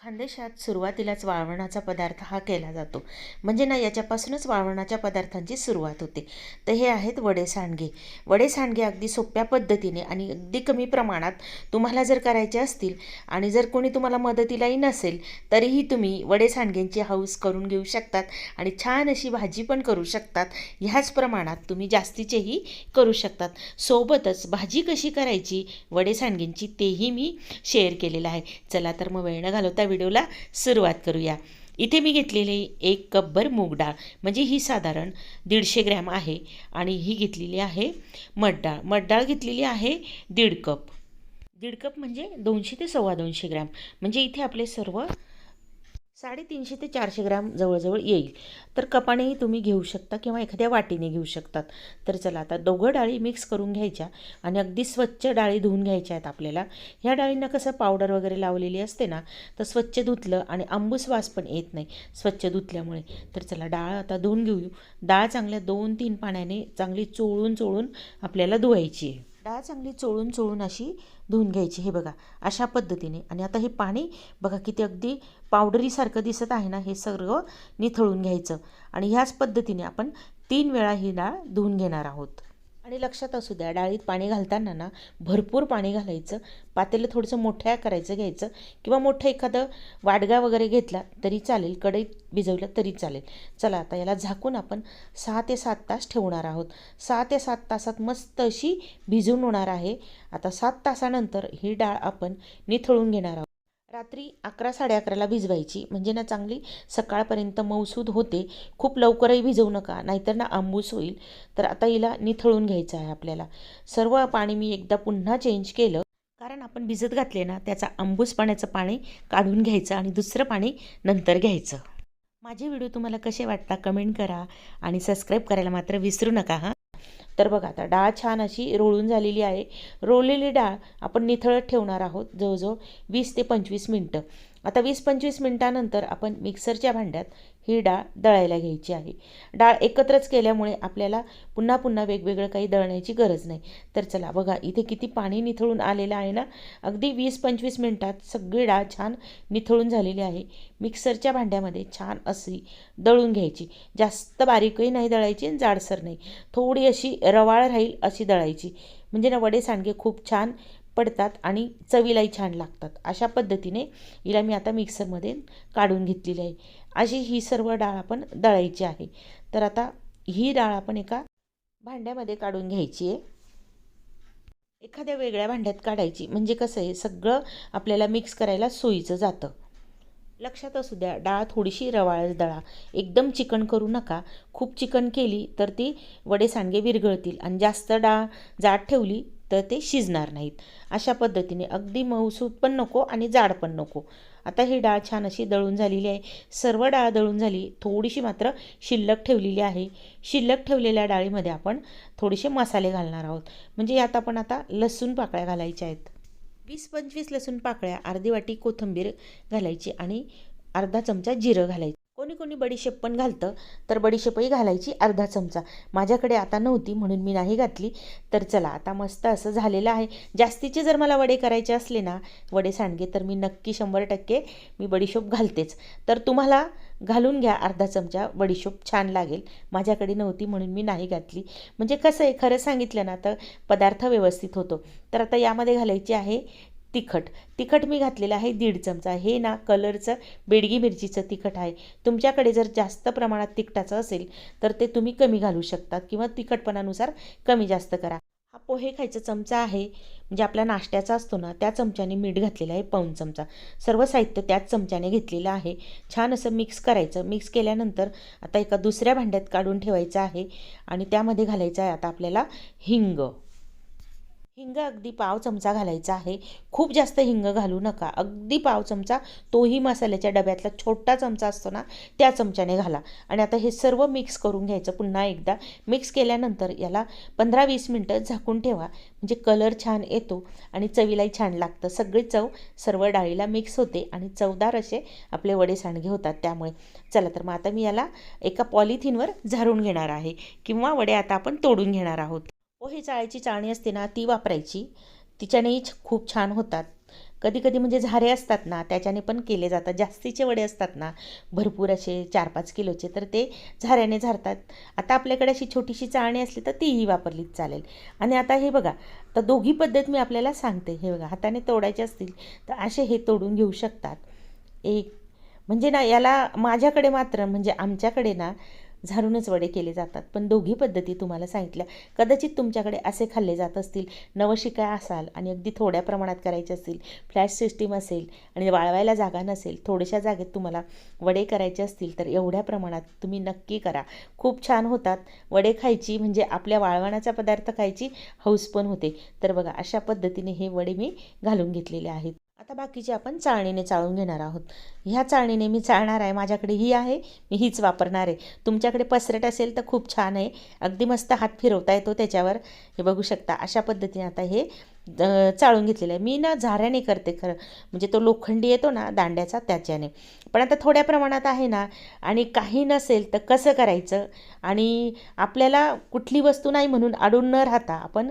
खानदेशात सुरुवातीलाच वाळवणाचा पदार्थ हा केला जातो. म्हणजे ना याच्यापासूनच वाळवणाच्या पदार्थांची सुरुवात होते. तर हे आहेत वडे सांडगे. वडे सांडगे अगदी सोप्या पद्धतीने आणि अगदी कमी प्रमाणात तुम्हाला जर करायचे असतील आणि जर कोणी तुम्हाला मदतीलाही नसेल तरीही तुम्ही वडे सांडग्यांची हाऊस करून घेऊ शकतात आणि छान अशी भाजी पण करू शकतात. ह्याच प्रमाणात तुम्ही जास्तीचेही करू शकतात. सोबतच भाजी कशी करायची? वडे सांडग्यांची तेही मी शेअर केलेलं आहे. चला तर मग वेळ न घालवता व्हिडिओला सुरुवात करूया. इथे मी घेतलेली एक कपभर मूग डाळ म्हणजे ही साधारण दीडशे ग्रॅम आहे आणि ही घेतलेली आहे मठ डाळ. मठ डाळ घेतलेली आहे दीड कप. दीड कप म्हणजे दोनशे ते सव्वा दोनशे ग्रॅम. म्हणजे इथे आपले सर्व साडेतीनशे ते चारशे ग्रॅम जवळजवळ येईल. तर कपानेही तुम्ही घेऊ शकता किंवा एखाद्या वाटीने घेऊ शकतात. तर चला आता दोघं डाळी मिक्स करून घ्यायच्या आणि अगदी स्वच्छ डाळी धुवून घ्यायच्या आहेत आपल्याला. ह्या डाळींना कसं पावडर वगैरे लावलेली असते ना तर स्वच्छ धुतलं आणि आंबूस वास पण येत नाही स्वच्छ धुतल्यामुळे. तर चला डाळ आता धुवून घेऊ. डाळ चांगल्या दोन तीन पाण्याने चांगली चोळून चोळून आपल्याला धुवायची आहे. डाळ चांगली चोळून चोळून अशी धुवून घ्यायची हे बघा अशा पद्धतीने. आणि आता हे पाणी बघा किती अगदी पावडरीसारखं दिसत आहे ना हे सगळं निथळून घ्यायचं. आणि ह्याच पद्धतीने आपण तीन वेळा ही डाळ धुवून घेणार आहोत. आणि लक्षात असू द्या डाळीत पाणी घालताना ना भरपूर पाणी घालायचं पातेलं थोडंसं मोठ्या करायचं घ्यायचं किंवा मोठं एखादं वाडगा वगैरे घेतला तरी चालेल कढईत भिजवलं तरी चालेल. चला आता याला झाकून आपण सहा ते सात तास ठेवणार आहोत. सहा ते सात तासात मस्त अशी भिजून होणार आहे. आता सात तासानंतर ही डाळ आपण निथळून घेणार आहोत. रात्री अकरा साडे अकराला भिजवायची. म्हणजे ना चांगली सकाळपर्यंत मौसूद होते. खूप लवकरही भिजवू नका नाहीतर ना आंबूस होईल. तर आता हिला निथळून घ्यायचं आहे आपल्याला. सर्व पाणी मी एकदा पुन्हा चेंज केलं. कारण आपण भिजत घातले ना त्याचा आंबूस पाण्याचं पाणी काढून घ्यायचं आणि दुसरं पाणी नंतर घ्यायचं. माझे व्हिडिओ तुम्हाला कसे वाटता कमेंट करा आणि सबस्क्राईब करायला मात्र विसरू नका हां? तर बघा आता डाळ छान अशी रोळून झालेली आहे. रोळलेली डाळ आपण निथळत ठेवणार आहोत जवळजवळ वीस ते पंचवीस मिनटं. आता वीस पंचवीस मिनटानंतर आपण मिक्सरच्या भांड्यात ही डाळ दळायला घ्यायची आहे. डाळ एकत्रच केल्यामुळे आपल्याला पुन्हा पुन्हा वेगवेगळं काही दळण्याची गरज नाही. तर चला बघा इथे किती पाणी निथळून आलेलं आहे ना? अगदी वीस पंचवीस मिनटात सगळी डाळ छान निथळून झालेली आहे. मिक्सरच्या भांड्यामध्ये छान अशी दळून घ्यायची. जास्त बारीकही नाही दळायची आणि जाडसर नाही. थोडी अशी रवाळ राहील अशी दळायची. म्हणजे ना वडे सांडगे खूप छान पडतात आणि चवीलाही छान लागतात. अशा पद्धतीने हिला मी आता मिक्सरमध्ये काढून घेतलेली आहे. अशी ही सर्व डाळ आपण दळायची आहे. तर आता ही डाळ आपण एका भांड्यामध्ये काढून घ्यायची आहे. एखाद्या वेगळ्या भांड्यात काढायची. म्हणजे कसं आहे सगळं आपल्याला मिक्स करायला सोयीचं जातं. लक्षात असू द्या डाळ थोडीशी रवाळच दळा. एकदम चिकन करू नका. खूप चिकन केली तर ती वडे सांडगे विरघळतील. आणि जास्त डाळ जाड ठेवली तर ते शिजणार नाहीत. अशा पद्धतीने अगदी मऊसूत पण नको आणि जाड पण नको. आता ही डाळ छान अशी दळून झालेली आहे. सर्व डाळ दळून झाली थोडीशी मात्र शिल्लक ठेवलेली आहे. शिल्लक ठेवलेल्या डाळीमध्ये आपण थोडेसे मसाले घालणार आहोत. म्हणजे यात आपण आता लसूण पाकळ्या घालायच्या आहेत. वीस पंचवीस लसूण पाकळ्या अर्धी वाटी कोथिंबीर घालायची आणि अर्धा चमचा जिरं घालायचं. कोणी कोणी बडीशेप पण घालतं तर बडीशेपही घालायची अर्धा चमचा. माझ्याकडे आता नव्हती म्हणून मी नाही घातली. तर चला आता मस्त असं झालेलं आहे. जास्तीचे जर मला वडे करायचे असले ना वडे सांडगे तर मी नक्की शंभर टक्के मी बडीशेप घालतेच. तर तुम्हाला घालून घ्या अर्धा चमचा बडीशोप छान लागेल. माझ्याकडे नव्हती म्हणून मी नाही घातली. म्हणजे कसं आहे खरं सांगितलं ना तर पदार्थ व्यवस्थित होतो. तर आता यामध्ये घालायची आहे तिखट. तिखट मी घातलेलं आहे दीड चमचा. हे ना कलरचं बेडगी मिरचीचं तिखट आहे. तुमच्याकडे जर जास्त प्रमाणात तिखटाचं असेल तर ते तुम्ही कमी घालू शकतात किंवा तिखटपणानुसार कमी जास्त करा. हा पोहे खायचा चमचा आहे. म्हणजे आपला नाश्त्याचा असतो ना त्या चमच्याने मीठ घातलेलं आहे पाऊन चमचा. सर्व साहित्य त्याच चमच्याने घेतलेलं आहे. छान असं मिक्स करायचं. मिक्स केल्यानंतर आता एका दुसऱ्या भांड्यात काढून ठेवायचं आहे आणि त्यामध्ये घालायचं आहे आता आपल्याला हिंग. हिंग अगदी पाव चमचा घालायचा आहे. खूप जास्त हिंग घालू नका. अगदी पाव चमचा तोही मसाल्याच्या डब्यातला छोटा चमचा असतो ना त्या चमच्याने घाला. आणि आता हे सर्व मिक्स करून घ्यायचं पुन्हा एकदा. मिक्स केल्यानंतर याला पंधरा वीस मिनटं झाकून ठेवा. म्हणजे कलर छान येतो आणि चवीलाही छान लागतं. सगळी चव सर्व डाळीला मिक्स होते आणि चवदार असे आपले वडे सांडगे होतात त्यामुळे. चला तर मग आता मी याला एका पॉलिथिनवर झारून घेणार आहे. किंवा वडे आता आपण तोडून घेणार आहोत. हो पोहे चाळायची चाळणी असते ना ती वापरायची. तिच्यानेही खूप छान होतात. कधी कधी म्हणजे झारे असतात ना त्याच्याने पण केले जातात. जास्तीचे वडे असतात ना भरपूर असे चार पाच किलोचे तर ते झाऱ्याने झारतात. आता आपल्याकडे अशी छोटीशी चाळणी असली तर तीही वापरलीच चालेल. आणि आता हे बघा तर दोघी पद्धत मी आपल्याला सांगते. हे बघा हाताने तोडायचे असतील तर असे हे तोडून घेऊ शकतात. एक म्हणजे ना याला माझ्याकडे मात्र म्हणजे आमच्याकडे ना झारूनच वडे केले जातात. पण दोघी पद्धती तुम्हाला सांगितल्या. कदाचित तुमच्याकडे असे खाल्ले जात असतील. नवशिकाय असाल आणि अगदी थोड्या प्रमाणात करायचे असतील. फ्लॅश सिस्टीम असेल आणि वाळवायला जागा नसेल. थोड्याशा जागेत तुम्हाला वडे करायचे असतील तर एवढ्या प्रमाणात तुम्ही नक्की करा. खूप छान होतात. वडे खायची म्हणजे आपल्या वाळवणाचा पदार्थ खायची हौस पण होते. तर बघा अशा पद्धतीने हे वडे मी घालून घेतलेले आहेत. आता बाकीचे आपण चाळणीने चाळून घेणार आहोत. ह्या चाळणीने मी चाळणार आहे. माझ्याकडे ही आहे. मी हीच वापरणार आहे. तुमच्याकडे पसरट असेल तर खूप छान आहे. अगदी मस्त हात फिरवता येतो त्याच्यावर. हे बघू शकता अशा पद्धतीने आता हे चाळून घेतलेलं आहे. मी ना झाऱ्याने करते खरं. म्हणजे तो लोखंडी येतो ना दांड्याचा त्याच्याने. पण आता थोड्या प्रमाणात आहे ना आणि काही नसेल तर कसं करायचं? आणि आपल्याला कुठली वस्तू नाही म्हणून अडून न राहता आपण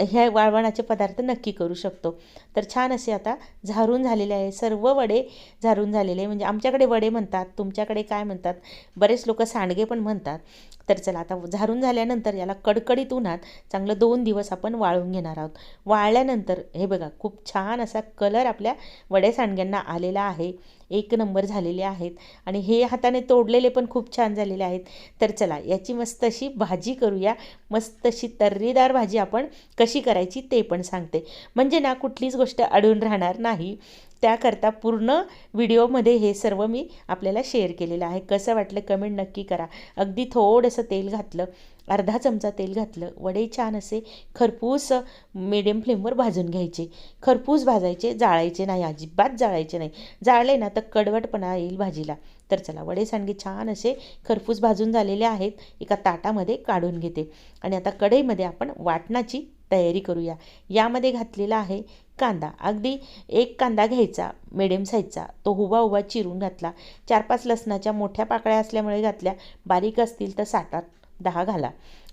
ह्या वाळवणाचे पदार्थ नक्की करू शकतो. तर छान असे आता झारून झालेले आहे. सर्व वडे झारून झालेले म्हणजे आमच्याकडे वडे म्हणतात तुमच्याकडे काय म्हणतात? बरेच लोक सांडगे पण म्हणतात. तर चला आता झारून झाल्यानंतर याला कडकडीत उन्हात चांगलं दोन दिवस आपण वाळून घेणार आहोत. वाळल्यानंतर हे बघा खूप छान असा कलर आपल्या वडे सांडग्यांना आलेला आहे. एक नंबर झालेले आहेत आणि हे हाताने तोडलेले पण खूप छान झालेले आहेत. तर चला याची मस्त अशी भाजी करूया. मस्त अशी तर्रीदार भाजी आपण कशी करायची ते पण सांगते. म्हणजे ना कुठलीच गोष्ट अडून राहणार नाही. त्याकरता पूर्ण व्हिडिओमध्ये हे सर्व मी आपल्याला शेअर केलेलं आहे. कसं वाटलं कमेंट नक्की करा. अगदी थोडंसं तेल घातलं अर्धा चमचा तेल घातलं वडे छान असे खरपूस मिडियम फ्लेमवर भाजून घ्यायचे. खरपूस भाजायचे जाळायचे नाही अजिबात जाळायचे नाही. जाळले ना तर कडवटपणा येईल भाजीला. तर चला वडे सांडगे छान असे खरपूस भाजून झालेले आहेत. एका ताटामध्ये काढून घेते. आणि आता कढईमध्ये आपण वाटणाची तयारी करूया. यामध्ये घातलेला आहे कांदा. अगदी एक कांदा घ्यायचा मिडियम साईजचा तो हुबा हुबा चिरून घातला. चार पाच लसणाच्या मोठ्या पाकळ्या असल्यामुळे घातल्या. बारीक असतील तर सात दहा घाला.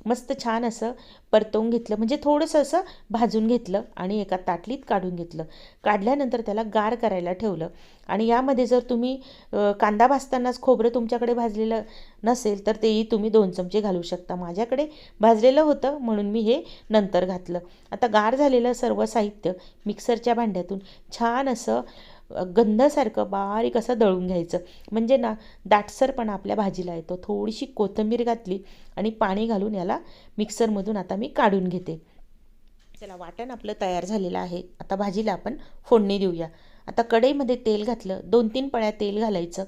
मस्त छान असं परतवून घेतलं. म्हणजे थोडंसं असं भाजून घेतलं आणि एका ताटलीत काढून घेतलं. काढल्यानंतर त्याला गार करायला ठेवलं. आणि यामध्ये जर तुम्ही कांदा भाजतानाच खोबरं तुमच्याकडे भाजलेलं नसेल तर तेही तुम्ही दोन चमचे घालू शकता. माझ्याकडे भाजलेलं होतं म्हणून मी हे नंतर घातलं. आता गार झालेलं सर्व साहित्य मिक्सरच्या भांड्यातून छान असं गंधासारखं बारीक असं दळून घ्यायचं. म्हणजे ना दाटसरपणा आपल्या भाजीला येतो. थोडीशी कोथिंबीर घातली आणि पाणी घालून याला मिक्सरमधून आता मी काढून घेते. चला वाटण आपलं तयार झालेलं आहे. आता भाजीला आपण फोडणी देऊया. आता कढईमध्ये तेल घातलं दोन तीन पळ्या तेल घालायचं.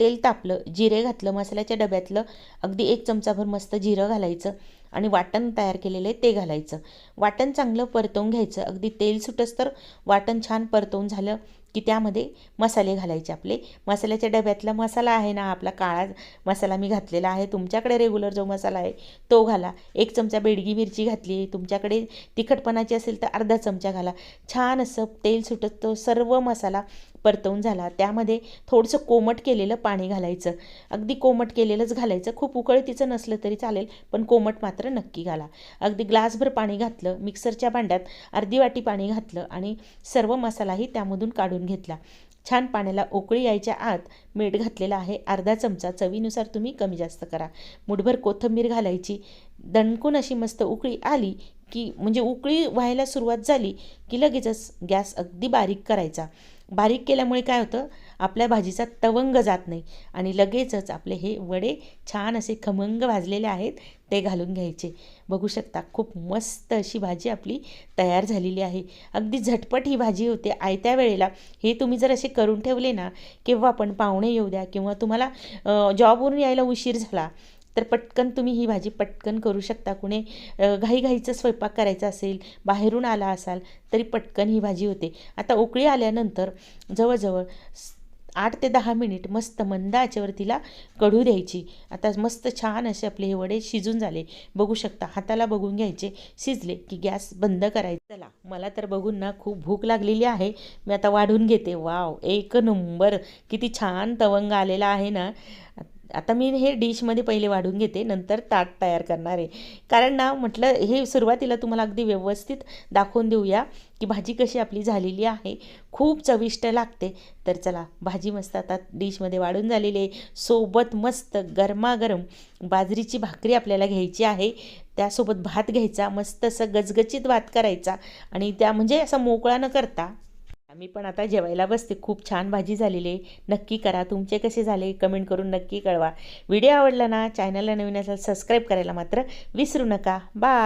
तेल तापलं जिरे घातलं मसाल्याच्या डब्यातलं. अगदी एक चमचाभर मस्त जिरं घालायचं आणि वाटण तयार केलेलं आहे ते घालायचं. वाटण चांगलं परतवून घ्यायचं. अगदी तेल सुटस तर वाटण छान परतवून झालं. की त्यामध्ये मसाले घालायचे आपले. मसाल्याच्या डब्यातला मसाला आहे ना आपला काळा मसाला मी घातलेला आहे. तुमच्याकडे रेग्युलर जो मसाला आहे तो घाला. एक चमचा बेडगी मिरची घातली तुमच्याकडे तिखटपणाची असेल तर अर्धा चमचा घाला. छान असं तेल सुटत तो सर्व मसाला परतवून झाला. त्यामध्ये थोडंसं कोमट केलेलं पाणी घालायचं. अगदी कोमट केलेलंच घालायचं. खूप उकळतीचं नसलं तरी चालेल पण कोमट मात्र नक्की घाला. अगदी ग्लासभर पाणी घातलं मिक्सरच्या भांड्यात अर्धी वाटी पाणी घातलं आणि सर्व मसालाही त्यामधून काढून घेतला. छान पाण्याला उकळी यायच्या आत मीठ घातलेला आहे. अर्धा चमचा चवीनुसार तुम्ही कमी जास्त करा. मुठभर कोथिंबीर घालायची. दणकून अशी मस्त उकळी आली की म्हणजे उकळी व्हायला सुरुवात झाली की लगेचच गॅस अगदी बारीक करायचा. बारीक केल्यामुळे काय होतं? आपल्या भाजीचा तवंग जात नाही. आणि लगेचच आपले हे वडे छान असे खमंग भाजलेले आहेत ते घालून घ्यायचे. बघू शकता खूप मस्त अशी भाजी आपली तयार झालेली आहे. अगदी झटपट ही भाजी होते. आयत्या वेळेला हे तुम्ही जर असे करून ठेवले ना केव्हा आपण पाहुणे येऊ द्या किंवा तुम्हाला जॉबवरून यायला उशीर झाला तर पटकन तुम्ही ही भाजी पटकन करू शकता. कुणी घाईघाईचं स्वयंपाक करायचा असेल बाहेरून आला असाल तरी पटकन ही भाजी होते. आता उकळी आल्यानंतर जवळजवळ आठ ते दहा मिनिट मस्त मंद आचेवर तिला कढू द्यायची. आता मस्त छान असे आपले हे वडे शिजून झाले. बघू शकता हाताला बघून घ्यायचे शिजले की गॅस बंद करायचा. चला मला तर बघून ना खूप भूक लागलेली आहे. मी आता वाढून घेते. वाव एक नंबर. किती छान तवंग आलेला आहे ना. आता मी हे डिशमध्ये पहिले वाढून घेते नंतर ताट तयार करणार आहे. कारण ना म्हटलं हे सुरुवातीला तुम्हाला अगदी व्यवस्थित दाखवून देऊया की भाजी कशी आपली झालेली आहे. खूप चविष्ट लागते. तर चला भाजी मस्त आता डिशमध्ये वाढून झालेली आहे. सोबत मस्त गरमागरम बाजरीची भाकरी आपल्याला घ्यायची आहे. त्यासोबत भात घ्यायचा मस्त असं गजगचीत भात करायचा. आणि त्या म्हणजे असं मोकळा न करता मी पण आता जेवायला बसते. खूप छान भाजी झालेली आहे. नक्की करा. तुमचे कसे झाले कमेंट करून नक्की कळवा. व्हिडिओ आवडला ना चॅनलला नवीन असेल सबस्क्राईब करायला मात्र विसरू नका. बाय